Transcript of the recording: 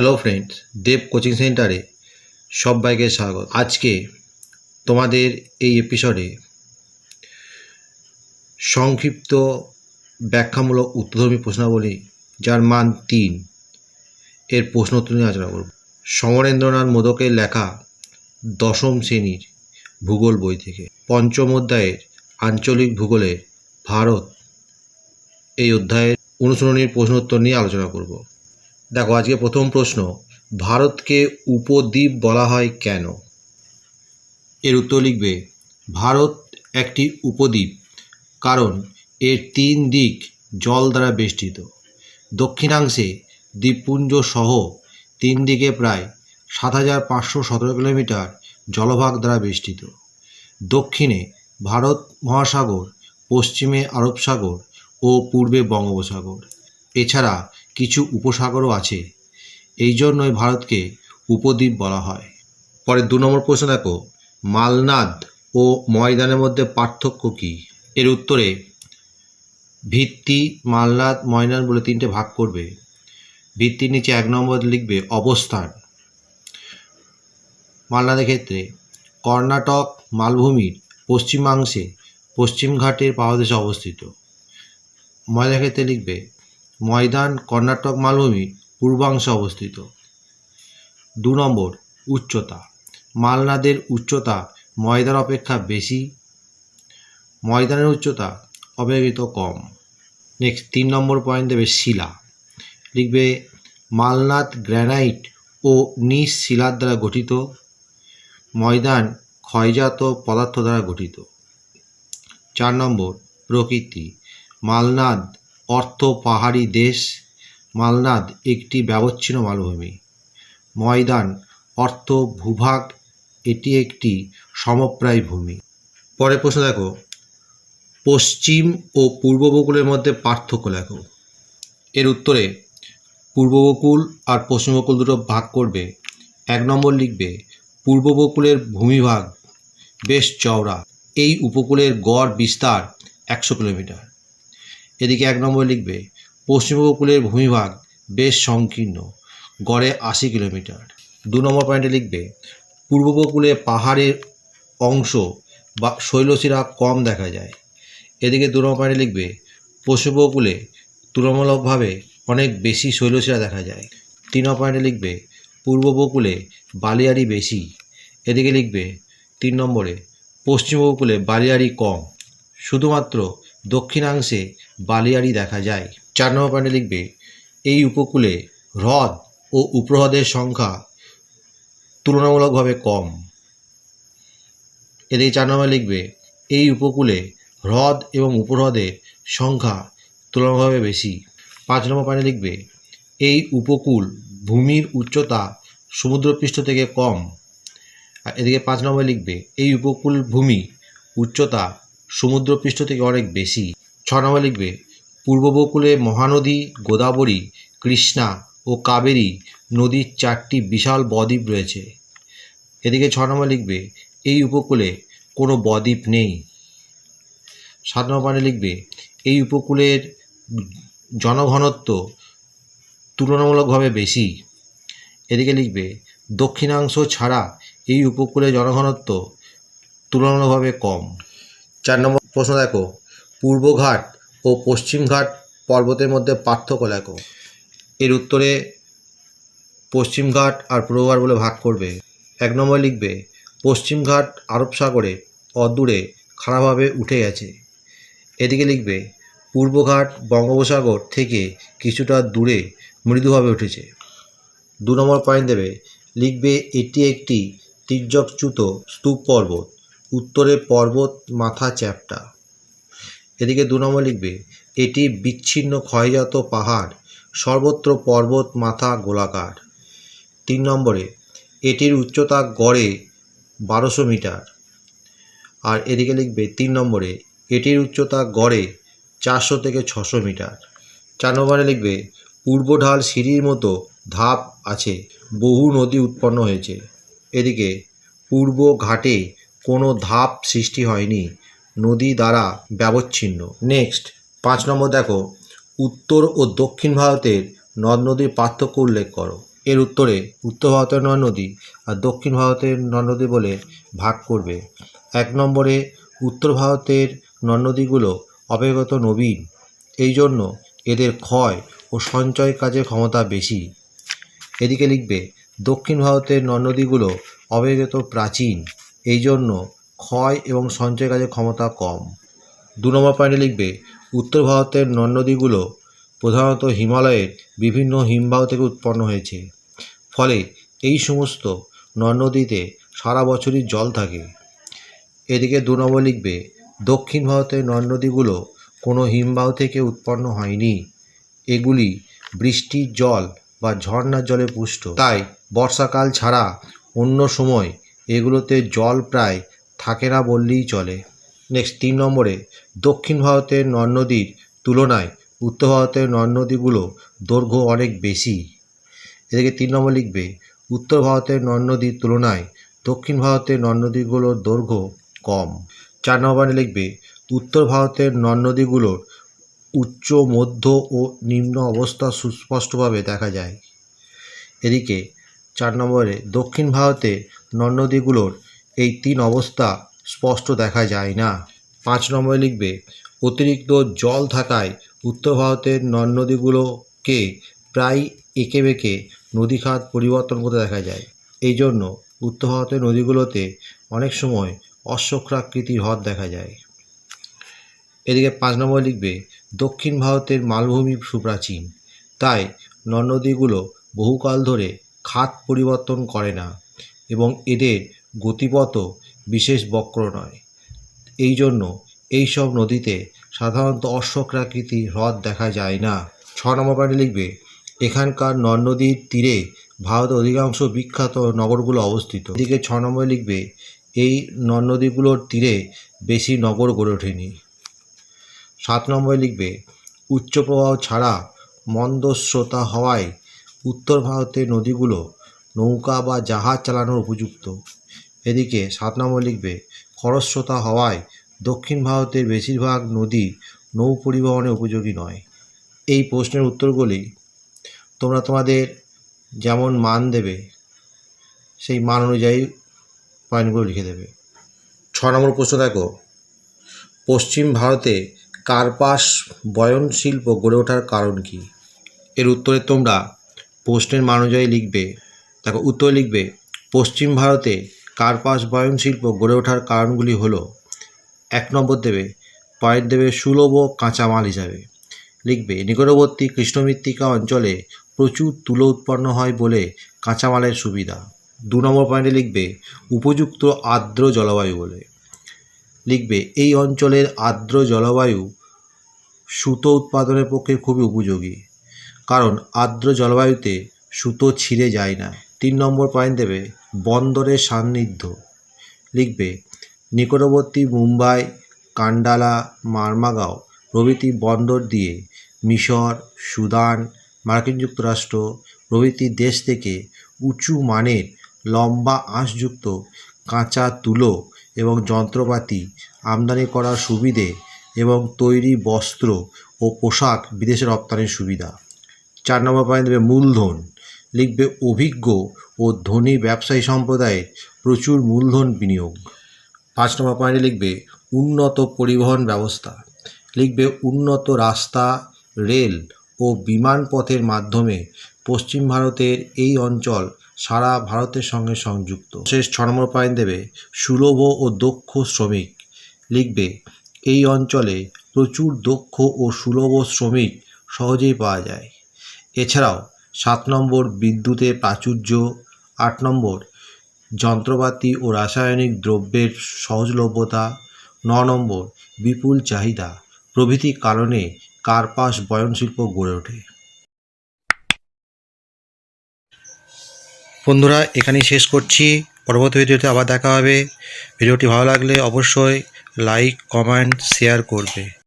Hello friends দেব coaching সেন্টারে সবাইকে স্বাগত। আজকে তোমাদের এই এপিসোডে সংক্ষিপ্ত ব্যাখ্যামূলক উত্তরধর্মী প্রশ্নাবলী, যার মান তিন, এর প্রশ্ন উত্তর নিয়ে আলোচনা করব। সমরেন্দ্রনাথ মোদকের লেখা দশম শ্রেণির ভূগোল বই থেকে। পঞ্চম অধ্যায়ের আঞ্চলিক ভূগোলের ভারত এই অধ্যায়ের অনুশীলনীর প্রশ্ন উত্তর নিয়ে আলোচনা করব। দেখো, আজকে প্রথম প্রশ্ন, ভারতকে উপদ্বীপ বলা হয় কেন? এর উত্তর লিখবে, ভারত একটি উপদ্বীপ, কারণ এর তিন দিক জল দ্বারা বেষ্টিত। দক্ষিণাংশে দ্বীপপুঞ্জ সহ তিন দিকে প্রায় সাত হাজার পাঁচশো সতেরো কিলোমিটার জলভাগ দ্বারা বেষ্টিত। দক্ষিণে ভারত মহাসাগর, পশ্চিমে আরব সাগর ও পূর্বে বঙ্গোপসাগর। এছাড়া কিছু উপসাগরও আছে। এই জন্যই ভারতকে উপদ্বীপ বলা হয়। পরে দু নম্বর প্রশ্ন দেখো, মালনাদ ও ময়দানের মধ্যে পার্থক্য কী? এর উত্তরে, ভিত্তি, মালনাদ, ময়দান বলে তিনটে ভাগ করবে। ভিত্তির নিচে এক নম্বর লিখবে অবস্থান। মালনাদের ক্ষেত্রে, কর্ণাটক মালভূমির পশ্চিমাংশে পশ্চিমঘাটের পাদদেশে অবস্থিত। ময়দানের ক্ষেত্রে লিখবে ময়দান, কর্ণাটক মালভূমির পূর্বাংশে অবস্থিত। দু নম্বর, উচ্চতা। মালনাদের উচ্চতা ময়দান অপেক্ষা বেশি। ময়দানের উচ্চতা অপেক্ষিত কম। নেক্সট তিন নম্বর পয়েন্ট দেবে শিলা। লিখবে, মালনাদ গ্র্যানাইট ও নিস শিলার দ্বারা গঠিত। ময়দান ক্ষয়জাত পদার্থ দ্বারা গঠিত। চার নম্বর, প্রকৃতি। মালনাদ অর্থ পাহাড়ি দেশ। মালনাদ একটি ব্যবচ্ছিন্ন মালভূমি। ময়দান, অর্থ ভূভাগ, এটি একটি সমপ্রায় ভূমি। পরে প্রশ্ন দেখো। পশ্চিম ও পূর্ব উপকূলের মধ্যে পার্থক্য লেখো এর উত্তরে পূর্ব উপকূল আর পশ্চিম উপকূল দুটো ভাগ করবে। এক নম্বর লিখবে, পূর্ব উপকূলের ভূমিভাগ বেশ চওড়া। এই উপকূলের গড় বিস্তার একশো কিলোমিটার। এদিকে এক নম্বর লিখবে পশ্চিম উপকূলের ভূমিভাগ বেশ সংকীর্ণ, গড়ে আশি কিলোমিটার। দু নম্বর পয়েন্টে লিখবে পূর্ব উপকূলে পাহাড়ের অংশ বা শৈলশিরা কম দেখা যায়। এদিকে দু নম্বর পয়েন্টে লিখবে পশ্চিম উপকূলে তুলনামূলকভাবে অনেক বেশি শৈলশিরা দেখা যায়। তিন নম্বর পয়েন্টে লিখবে পূর্ব উপকূলে বালিয়াড়ি বেশি। এদিকে লিখবে, তিন নম্বরে পশ্চিম উপকূলে বালিয়াড়ি কম। শুধুমাত্র দক্ষিণাংশে বালিয়াড়ি দেখা যায়। চার নম্বর পয়েন্টে লিখবে, এই উপকূলে হ্রদ ও উপহ্রদের সংখ্যা তুলনামূলকভাবে কম। এদিকে চার নম্বর লিখবে, এই উপকূলে হ্রদ এবং উপহ্রদের সংখ্যা তুলনামূলকভাবে বেশি। পাঁচ নম্বর পয়েন্টে লিখবে, এই উপকূল ভূমির উচ্চতা সমুদ্রপৃষ্ঠ থেকে কম। আর এদিকে পাঁচ নম্বর লিখবে, এই উপকূল ভূমি উচ্চতা সমুদ্রপৃষ্ঠ থেকে অনেক বেশি। ছ নম্বর লিখবে। পূর্ব উপকূলে মহানদী, গোদাবরী, কৃষ্ণা ও কাবেরী নদীর চারটি বিশাল বদ্বীপ রয়েছে। এদিকে ছ নম্বর লিখবে, এই উপকূলে কোনো বদ্বীপ নেই। সাত নম্বর লিখবে, এই উপকূলের জনঘনত্ব তুলনামূলকভাবে বেশি। এদিকে লিখবে, দক্ষিণাংশ ছাড়া এই উপকূলে জনঘনত্ব তুলনামূলকভাবে কম। চার নম্বর প্রশ্ন দেখো পূর্বঘাট ও পশ্চিমঘাট পর্বতের মধ্যে পার্থক্য লেখো এর উত্তরে পশ্চিমঘাট আর পূর্বঘাট বলে ভাগ করবে। এক নম্বর লিখবে পশ্চিমঘাট আরব সাগরে অদূরে খারাপভাবে উঠে গেছে। এদিকে লিখবে পূর্বঘাট বঙ্গোপসাগর থেকে কিছুটা দূরে মৃদুভাবে উঠেছে। দু নম্বর পয়েন্ট দেবে, লিখবে, এটি একটি তির্যকচ্যুত স্তূপ পর্বত। উত্তরে পর্বত মাথা চ্যাপ্টা। এদিকে দু নম্বর লিখবে, এটি বিচ্ছিন্ন ক্ষয়জাত পাহাড়, সর্বত্র পর্বত, মাথা, গোলাকার। তিন নম্বরে, এটির উচ্চতা গড়ে বারোশো মিটার। আর এদিকে লিখবে, তিন নম্বরে, এটির উচ্চতা গড়ে চারশো থেকে ছশো মিটার। চার নম্বরে লিখবে পূর্ব ঢাল সিঁড়ির মতো ধাপ আছে, বহু নদী উৎপন্ন হয়েছে। এদিকে, পূর্ব ঘাটে কোনো ধাপ সৃষ্টি হয়নি। নদী দ্বারা ব্যবচ্ছিন্ন। নেক্সট পাঁচ নম্বর দেখো, উত্তর ও দক্ষিণ ভারতের নদ নদীর পার্থক্য উল্লেখ করো। এর উত্তরে উত্তর ভারতের নদ নদী আর দক্ষিণ ভারতের নদ নদী বলে ভাগ করবে। এক নম্বরে, উত্তর ভারতের নদ নদীগুলো অপেক্ষাগত নবীন। এই জন্য এদের ক্ষয় ও সঞ্চয় কাজের ক্ষমতা বেশি। এদিকে লিখবে, দক্ষিণ ভারতের নদ নদীগুলো অপেক্ষাগত প্রাচীন। এই জন্য ক্ষয় এবং সঞ্চয় কাজের ক্ষমতা কম। দু নম্বর পয়েন্টে লিখবে, উত্তর ভারতের নদ নদীগুলো প্রধানত হিমালয়ের বিভিন্ন হিমবাহ থেকে উৎপন্ন হয়েছে। ফলে এই সমস্ত নদ নদীতে সারা বছরই জল থাকে। এদিকে দু নম্বর লিখবে, দক্ষিণ ভারতের নদ নদীগুলো কোনো হিমবাহ থেকে উৎপন্ন হয়নি। এগুলি বৃষ্টির জল বা ঝর্ণার জলে পুষ্ট। তাই বর্ষাকাল ছাড়া অন্য সময় এগুলোতে জল প্রায় থাকে না বললেই চলে। নেক্সট তিন নম্বরে, দক্ষিণ ভারতের নদ নদীর তুলনায় উত্তর ভারতের নদ নদীগুলো দৈর্ঘ্য অনেক বেশি। এদিকে তিন নম্বর লিখবে, উত্তর ভারতের নদ নদীর তুলনায় দক্ষিণ ভারতের নদ নদীগুলোর দৈর্ঘ্য কম। চার নম্বরে লিখবে, উত্তর ভারতের নদ নদীগুলোর উচ্চ, মধ্য ও নিম্ন অবস্থা সুস্পষ্টভাবে দেখা যায়। এদিকে চার নম্বরে, দক্ষিণ ভারতে নদ নদীগুলোর এই তিন অবস্থা স্পষ্ট দেখা যায় না। পাঁচ নম্বরে লিখবে, অতিরিক্ত জল থাকায় উত্তর ভারতের নদ নদীগুলোকে প্রায় এঁকে বেঁকে নদীখাত পরিবর্তন করতে দেখা যায়। এই জন্য উত্তর ভারতের নদীগুলোতে অনেক সময় অশ্বক্রাকৃতির হ্রদ দেখা যায়। এদিকে পাঁচ নম্বর লিখবে, দক্ষিণ ভারতের মালভূমি সুপ্রাচীন। তাই নদ নদীগুলো বহুকাল ধরে খাত পরিবর্তন করে না এবং এদের গতিপথও বিশেষ বক্র নয়। এই জন্য এই সব নদীতে সাধারণত অশ্বক্রাকৃতি হ্রদ দেখা যায় না। ছ নম্বর পয়েন্টে লিখবে, এখানকার নদ নদীর তীরে ভারতের অধিকাংশ বিখ্যাত নগরগুলো অবস্থিত। এদিকে ছ নম্বরে লিখবে, এই নদ নদীগুলোর তীরে বেশি নগর গড়ে ওঠেনি। সাত নম্বরে লিখবে, উচ্চ প্রবাহ ছাড়া মন্দস্রোতা হওয়ায় উত্তর ভারতের নদীগুলো নৌকা বা জাহাজ চালানোর উপযুক্ত। এদিকে সাত নম্বর লিখবে, খরস্রোতা হওয়ায় দক্ষিণ ভারতের বেশিরভাগ নদী নৌ পরিবহনে উপযোগী নয়। এই প্রশ্নের উত্তরগুলি তোমরা তোমাদের যেমন মান দেবে, সেই মান অনুযায়ী পয়েন্টগুলো লিখে দেবে। ছ নম্বর প্রশ্ন দেখো, পশ্চিম ভারতে কার্পাস বয়ন শিল্প গড়ে ওঠার কারণ কি? এর উত্তরে তোমরা প্রশ্নের মান অনুযায়ী লিখবে, দেখো উত্তরে লিখবে, পশ্চিম ভারতে কার্পাস বয়ন শিল্প গড়ে ওঠার কারণগুলি হলো, এক নম্বর দেবে পয়েন্ট দেবে সুলভ কাঁচামাল হিসাবে। লিখবে, নিকটবর্তী কৃষ্ণমৃত্তিকা অঞ্চলে প্রচুর তুলো উৎপন্ন হয় বলে কাঁচামালের সুবিধা। দু নম্বর পয়েন্টে লিখবে, উপযুক্ত আর্দ্র জলবায়ু বলে। লিখবে, এই অঞ্চলের আর্দ্র জলবায়ু সুতো উৎপাদনের পক্ষে খুবই উপযোগী, কারণ আর্দ্র জলবায়ুতে সুতো ছিঁড়ে যায় না। তিন নম্বর পয়েন্ট দেবে বন্দরের সান্নিধ্য। লিখবে, নিকটবর্তী মুম্বাই, কান্ডালা, মারমাগাঁও প্রভৃতি বন্দর দিয়ে মিশর, সুদান, মার্কিন যুক্তরাষ্ট্র প্রভৃতি দেশ থেকে উঁচু মানের লম্বা আঁশযুক্ত কাঁচা তুলো এবং যন্ত্রপাতি আমদানি করার সুবিধে এবং তৈরি বস্ত্র ও পোশাক বিদেশে রপ্তানির সুবিধা। চার নম্বর পয়েন্ট দেবে, মূলধন। লিখবে অভিজ্ঞ ও ধনী ব্যবসায়ী সম্প্রদায়ের প্রচুর মূলধন বিনিয়োগ। পাঁচ নম্বর পয়েন্টে লিখবে উন্নত পরিবহন ব্যবস্থা। লিখবে উন্নত রাস্তা, রেল ও বিমান পথের মাধ্যমে পশ্চিম ভারতের এই অঞ্চল সারা ভারতের সঙ্গে সংযুক্ত। শেষ ছ নম্বর পয়েন্ট দেবে সুলভ ও দক্ষ শ্রমিক। লিখবে এই অঞ্চলে প্রচুর দক্ষ ও সুলভ শ্রমিক সহজেই পাওয়া যায়। এছাড়াও সাত নম্বর বিদ্যুতের প্রাচুর্য, আট নম্বর যন্ত্রপাতি ও রাসায়নিক দ্রব্যের সহজলভ্যতা, ন নম্বর বিপুল চাহিদা, প্রভৃতি কারণে কার্পাস বয়ন শিল্প গড়ে ওঠে। বন্ধুরা, এখানেই শেষ করছি। পরবর্তী ভিডিওতে আবার দেখা হবে। ভিডিওটি ভালো লাগলে অবশ্যই লাইক, কমেন্ট, শেয়ার করবে।